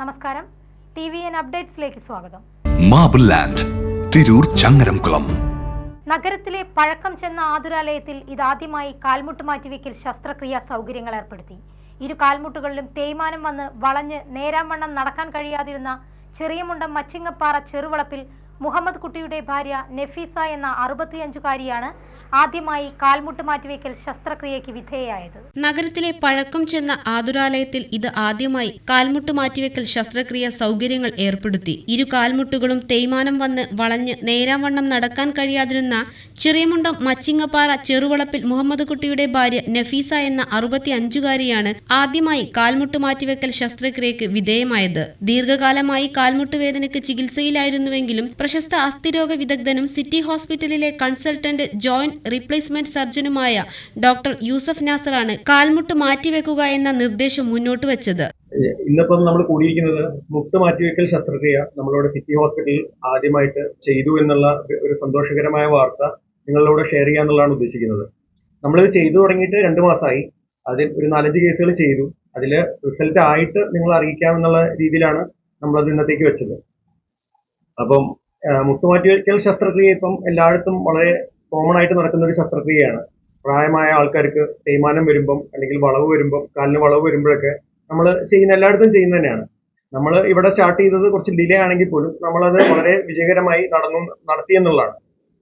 നമസ്കാരം. T V N അപ്ഡേറ്റ്സിലേക്ക് സ്വാഗതം. Marble land Tirur Changaramkulam. നഗരത്തിലെ പഴക്കം ചെന്ന ആതുരാലയത്തിൽ ഇതാദ്യമായി കാൽമുട്ട് മാറ്റിവെക്കൽ ശസ്ത്രക്രിയാ സൗകര്യങ്ങൾ ഏർപ്പെടുത്തി. ഇരു കാൽമുട്ടുകളിലും തേയ്മാനം വന്ന് വളഞ്ഞ് നേരാംവണ്ണം നടക്കാൻ കഴിയാതിരുന്ന ചെറിയമുണ്ടം മച്ചിങ്ങപ്പാറ ചെറുവളപ്പിൽ മുഹമ്മദ് കുട്ടിയുടെ ഭാര്യ നെഫീസ എന്ന അറുപത്തിയഞ്ചുകാരിയാണ് ആദ്യമായി കാൽമുട്ട് മാറ്റിവെക്കൽ ശസ്ത്രക്രിയയ്ക്ക് വിധേയയായത്. നഗരത്തിലെ പഴക്കം ചെന്ന ആതുരാലയത്തിൽ ഇത് ആദ്യമായി കാൽമുട്ട് മാറ്റിവെക്കൽ ശസ്ത്രക്രിയ സൗകര്യങ്ങൾ ഏർപ്പെടുത്തി. ഇരു കാൽമുട്ടുകളും തേയ്മാനം വന്ന് വളഞ്ഞ് നേരാവണ്ണം നടക്കാൻ കഴിയാതിരുന്ന ചെറിയമുണ്ടം മച്ചിങ്ങപ്പാറ ചെറുവളപ്പിൽ മുഹമ്മദ് കുട്ടിയുടെ ഭാര്യ നഫീസ എന്ന അറുപത്തി അഞ്ചുകാരിയാണ് ആദ്യമായി കാൽമുട്ട് മാറ്റിവെക്കൽ ശസ്ത്രക്രിയക്ക് വിധേയമായത്. ദീർഘകാലമായി കാൽമുട്ട് വേദനയ്ക്ക് ചികിത്സയിലായിരുന്നുവെങ്കിലും പ്രശസ്ത അസ്ഥിരോഗ വിദഗ്ധനും സിറ്റി ഹോസ്പിറ്റലിലെ കൺസൾട്ടന്റ് ജോയിന്റ് റീപ്ലേസ്മെന്റ് സർജനുമായ ഡോക്ടർ യൂസഫ് നാസറാണ് കാൽമുട്ട് മാറ്റിവെക്കുക എന്ന നിർദ്ദേശം മുന്നോട്ട് വെച്ചത്. ഇന്നിപ്പം നമ്മൾ കൂടിയിരിക്കുന്നത് മുട്ട് മാറ്റിവെക്കൽ ശസ്ത്രക്രിയ നമ്മളിവിടെ സിറ്റി ഹോസ്പിറ്റലിൽ ആദ്യമായിട്ട് ചെയ്തു എന്നുള്ള ഒരു സന്തോഷകരമായ വാർത്ത നിങ്ങളോട് ഷെയർ ചെയ്യാന്നുള്ളതാണ് ഉദ്ദേശിക്കുന്നത്. നമ്മളിത് ചെയ്തു തുടങ്ങിയിട്ട് രണ്ട് മാസമായി. അതിൽ ഒരു നാലഞ്ച് കേസുകൾ ചെയ്തു. അതിൽ റിസൾട്ട് ആയിട്ട് നിങ്ങൾ അറിയിക്കാമെന്നുള്ള രീതിയിലാണ് നമ്മളത് ഇന്നത്തേക്ക് വെച്ചത്. അപ്പം മുട്ടുമാറ്റിവെക്കൽ ശസ്ത്രക്രിയ ഇപ്പം എല്ലായിടത്തും വളരെ കോമൺ ആയിട്ട് നടക്കുന്ന ഒരു ശസ്ത്രക്രിയയാണ്. പ്രായമായ ആൾക്കാർക്ക് തേയ്മാനം വരുമ്പം അല്ലെങ്കിൽ വളവ് വരുമ്പം കാലിന് വളവ് വരുമ്പോഴൊക്കെ നമ്മൾ ചെയ്യുന്ന എല്ലായിടത്തും ചെയ്യുന്ന തന്നെയാണ്. നമ്മൾ ഇവിടെ സ്റ്റാർട്ട് ചെയ്തത് കുറച്ച് ഡിലേ ആണെങ്കിൽ പോലും നമ്മളത് വളരെ വിജയകരമായി നടന്നു നടത്തി എന്നുള്ളതാണ്.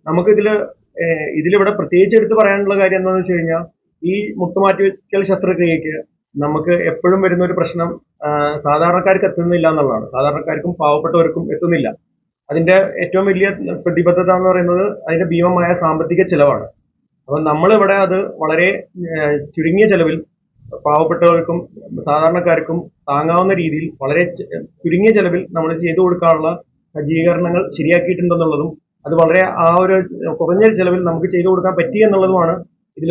നമുക്കിതിൽ ഇതിലിവിടെ പ്രത്യേകിച്ച് എടുത്ത് പറയാനുള്ള കാര്യം എന്താണെന്ന് വെച്ച് കഴിഞ്ഞാൽ ഈ മുട്ടുമാറ്റിവെക്കൽ ശസ്ത്രക്രിയക്ക് നമുക്ക് എപ്പോഴും വരുന്ന ഒരു പ്രശ്നം സാധാരണക്കാർക്ക് എത്തുന്നില്ല എന്നുള്ളതാണ്. സാധാരണക്കാർക്കും പാവപ്പെട്ടവർക്കും എത്തുന്നില്ല. അതിന്റെ ഏറ്റവും വലിയ പ്രതിബദ്ധത എന്ന് പറയുന്നത് അതിന്റെ ഭീമമായ സാമ്പത്തിക ചെലവാണ്. അപ്പം നമ്മളിവിടെ അത് വളരെ ചുരുങ്ങിയ ചെലവിൽ പാവപ്പെട്ടവർക്കും സാധാരണക്കാർക്കും താങ്ങാവുന്ന രീതിയിൽ വളരെ ചുരുങ്ങിയ ചെലവിൽ നമ്മൾ ചെയ്തു കൊടുക്കാനുള്ള സജ്ജീകരണങ്ങൾ ശരിയാക്കിയിട്ടുണ്ടെന്നുള്ളതും അത് വളരെ ആ ഒരു കുറഞ്ഞ ചെലവിൽ നമുക്ക് ചെയ്തു കൊടുക്കാൻ പറ്റി എന്നുള്ളതുമാണ് ഇതിൽ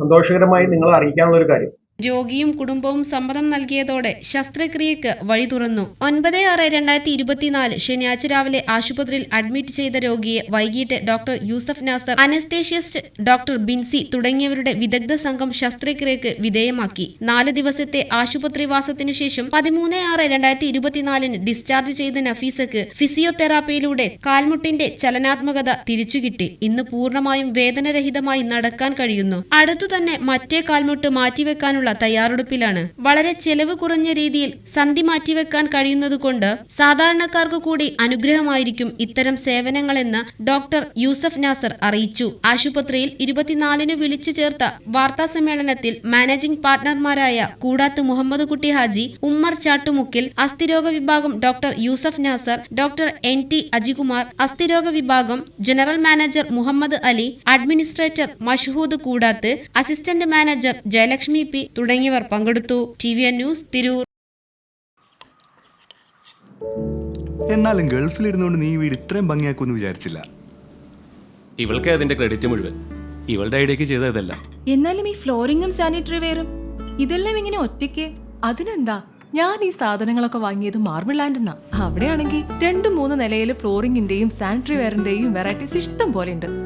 സന്തോഷകരമായി നിങ്ങളെ അറിയിക്കാനുള്ള ഒരു കാര്യം. രോഗിയും കുടുംബവും സമ്മതം നൽകിയതോടെ ശസ്ത്രക്രിയക്ക് വഴി തുറന്നു. ഒൻപത് ആറ് രണ്ടായിരത്തി ഇരുപത്തിനാല് ശനിയാഴ്ച രാവിലെ ആശുപത്രിയിൽ അഡ്മിറ്റ് ചെയ്ത രോഗിയെ വൈകിട്ട് doctor Yusuf Nasar anaesthetist doctor Binsy തുടങ്ങിയവരുടെ വിദഗ്ധ സംഘം ശസ്ത്രക്രിയക്ക് വിധേയമാക്കി. നാല് ദിവസത്തെ ആശുപത്രിവാസത്തിനു ശേഷം പതിമൂന്ന് ആറ് രണ്ടായിരത്തി ഇരുപത്തിനാലിന് ഡിസ്ചാർജ് ചെയ്ത നഫീസക്ക് ഫിസിയോതെറാപ്പിയിലൂടെ കാൽമുട്ടിന്റെ ചലനാത്മകത തിരിച്ചുകിട്ടി. ഇന്ന് പൂർണമായും വേദനരഹിതമായി നടക്കാൻ കഴിയുന്നു. അടുത്തു തന്നെ മറ്റേ കാൽമുട്ട് മാറ്റിവെക്കാനുള്ള തയ്യാറെടുപ്പിലാണ്. വളരെ ചെലവ് കുറഞ്ഞ രീതിയിൽ സന്ധി മാറ്റിവെക്കാൻ കഴിയുന്നതുകൊണ്ട് സാധാരണക്കാർക്ക് കൂടി അനുഗ്രഹമായിരിക്കും ഇത്തരം സേവനങ്ങളെന്ന് ഡോക്ടർ യൂസഫ് നാസർ അറിയിച്ചു. ആശുപത്രിയിൽ ഇരുപത്തിനാലിന് വിളിച്ചു ചേർത്ത വാർത്താ സമ്മേളനത്തിൽ മാനേജിംഗ് പാർട്ണർമാരായ കൂടാത്ത് മുഹമ്മദ് കുട്ടി ഹാജി ഉമ്മർ ചാട്ടുമുക്കിൽ അസ്ഥിരോഗ വിഭാഗം doctor Yusuf Nasar doctor N T Ajikumar അസ്ഥിരോഗ വിഭാഗം general manager Muhammad Ali administrator Mashhood കൂടാത്ത് assistant manager Jayalakshmi P തുടങ്ങിയവർ പങ്കെടുത്തു. T V N news Tirur. എന്നാലും ഗൾഫിലിരുന്നുകൊണ്ട് നീ വീട് ഇത്രയും ഭംഗിയാക്കുമെന്ന് വിചാരിച്ചില്ല. ഇവൾക്ക് അതിന്റെ ക്രെഡിറ്റ് മുഴുവൻ. ഇവളുടെ ഐഡിയക്ക് ചെയ്ത ഇതല്ല. എന്നാലും ഈ ഫ്ലോറിംഗും സാനിറ്ററി വെയറും ഇതെല്ലാം ഇങ്ങനെ ഒറ്റയ്ക്ക്? അതിനെന്താ? ഞാൻ ഈ സാധനങ്ങളൊക്കെ വാങ്ങിയത് മാർബിൾ ലാൻഡെന്നാ അവിടെയാണെങ്കിൽ രണ്ടു മൂന്ന് നിലയിൽ ഫ്ലോറിംഗിന്റെയും സാനിറ്ററി വെയറിന്റെയും വെറൈറ്റീസ് ഇഷ്ടം പോലെ ഉണ്ട്.